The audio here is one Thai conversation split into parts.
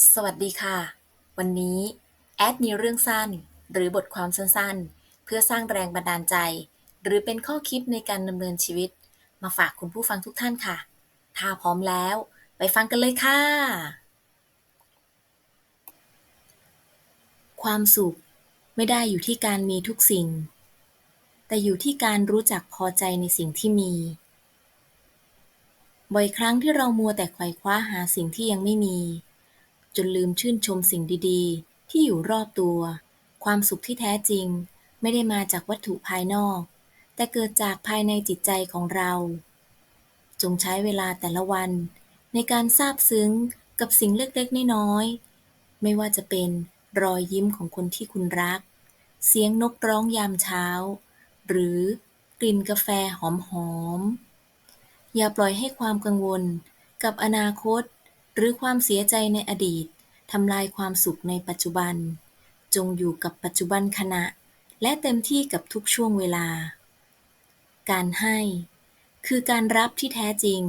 สวัสดีค่ะ วันนี้แอดมีเรื่องสั้น หรือบทความสั้นๆ เพื่อสร้างแรงบันดาลใจ หรือเป็นข้อคิดในการดำเนินชีวิต มาฝากคุณผู้ฟังทุกท่านค่ะ ถ้าพร้อมแล้ว ไปฟังกันเลยค่ะ ความสุขไม่ได้อยู่ที่การมีทุกสิ่ง แต่อยู่ที่การรู้จักพอใจในสิ่งที่มี บ่อยครั้งที่เรามัวแต่ไขว่คว้าหาสิ่งที่ยังไม่มี จนลืมชื่นชมสิ่งดีๆ ที่อยู่รอบตัว ความสุขที่แท้จริงไม่ได้มาจากวัตถุภายนอก แต่เกิดจากภายในจิตใจของเรา จงใช้เวลาแต่ละวัน ในการซาบซึ้งกับสิ่งเล็กๆ น้อยๆ ไม่ว่าจะเป็นรอยยิ้มของคนที่คุณรัก เสียงนกร้องยามเช้า หรือกลิ่นกาแฟหอมๆ อย่าปล่อยให้ความกังวลกับอนาคต หรือความเสียใจในอดีต ทำลายความสุขในปัจจุบัน จงอยู่กับปัจจุบันขณะ และเต็มที่กับทุกช่วงเวลา การให้ คือการรับที่แท้จริง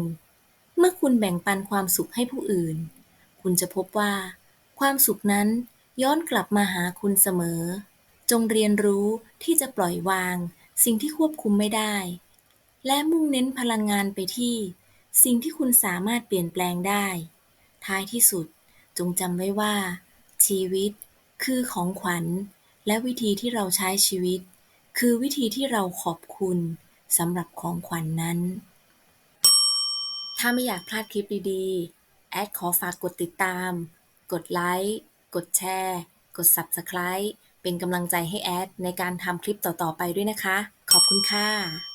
เมื่อคุณแบ่งปันความสุขให้ผู้อื่น คุณจะพบว่า ความสุขนั้นย้อนกลับมาหาคุณเสมอ จงเรียนรู้ที่จะปล่อยวาง สิ่งที่ควบคุมไม่ได้ และมุ่งเน้นพลังงานไปที่ สิ่งที่คุณสามารถเปลี่ยนแปลงได้ ท้ายที่สุด จงจำไว้ว่า ชีวิต คือของขวัญ และวิธีที่เราใช้ชีวิต คือวิธีที่เราขอบคุณสำหรับของขวัญนนั้น ถ้าไม่อยากพลาดคลิปดีๆ แอดขอฝากกดติดตาม กดไลค์ กดแชร์ กด Subscribe เป็นกำลังใจให้แอดในการทำคลิปต่อๆไปด้วยนะคะ ขอบคุณค่ะ